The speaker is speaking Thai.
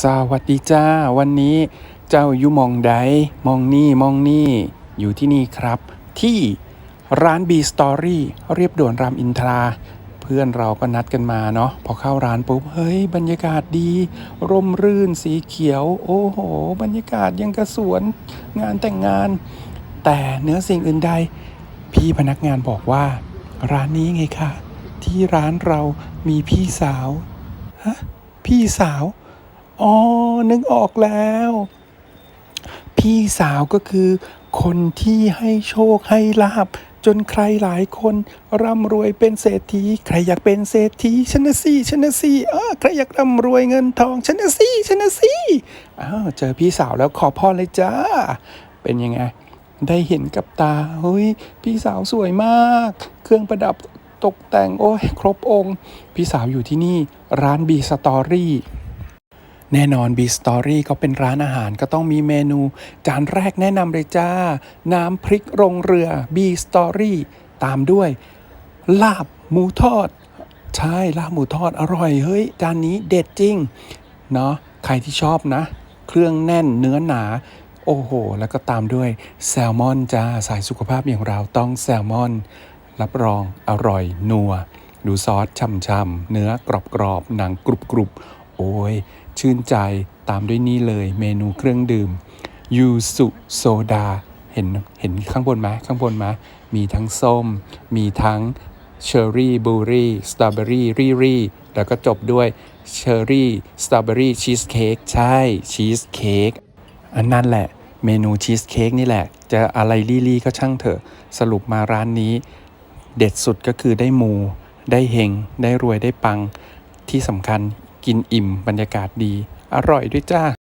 สวัสดีจ้า วันนี้เจ้าอยู่มองใดมองนี่มองนี่ อยู่ที่นี่ครับ ที่ร้าน B Story เรียบด่วนรามอินทรา เพื่อนเราก็นัดกันมาเนาะพอเข้าร้านปุ๊บ เฮ้ย บรรยากาศดี ร่มรื่นสีเขียว โอ้โห บรรยากาศยังกระสวนงานแต่งงาน แต่เนื้อสิ่งอื่นใด พี่พนักงานบอกว่า ร้านนี้ไงคะที่ร้านเรามีพี่สาวฮะพี่สาว อ๋อ นึกออกแล้ว พี่สาวก็คือ คนที่ให้โชคให้ลาบ จนใครหลายคนร่ำรวยเป็นเศรษฐี ใครอยากเป็นเศรษฐีชนะสิชนะสิเออใครอยากร่ำรวยเงินทองชนะสิชนะสิอ้าวเจอพี่สาวแล้วขอพรเลยจ้า เป็นยังไง ได้เห็นกับตาเฮ้ยพี่สาวสวยมาก เครื่องประดับตกแต่งโอ้ยครบองค์ พี่สาวอยู่ที่นี่ร้านบีสตอรี่ แน่นอน B Story เขาเป็นร้านอาหารก็ต้องมีเมนู จานแรกแนะนำเลยจ้า น้ำพริกลงเรือ B Story ตามด้วย ลาบหมูทอด ใช่ ลาบหมูทอดอร่อย เฮ้ย จานนี้เด็ดจริง เนาะใครที่ชอบนะ เครื่องแน่นเนื้อหนา โอ้โห แล้วก็ตามด้วยแซลมอนจ้าสายสุขภาพอย่างเราต้องแซลมอน รับรองอร่อยนัวดูซอสช่ำๆ เนื้อกรอบๆ หนังกรุบๆ โอ้ย ชื่นใจตามด้วยนี่เลยเมนูเครื่องดื่มยูสุโซดาเห็นเห็นข้างบนไหมข้างบนไหมมีทั้งส้ม มีทั้งเชอร์รี่บูรี่สตรอเบอรี่รีรีแล้วก็จบด้วยเชอร์รี่สตรอเบอรี่ชีสเค้กใช่ชีสเค้กอันนั้นแหละเมนูชีสเค้กนี่แหละ จะอะไรลี่ๆก็ช่างเถอะ สรุปมาร้านนี้ เด็ดสุดก็คือได้มู ได้เฮง ได้รวยได้ปังที่สำคัญ กินอิ่มบรรยากาศดี อร่อยด้วยจ้า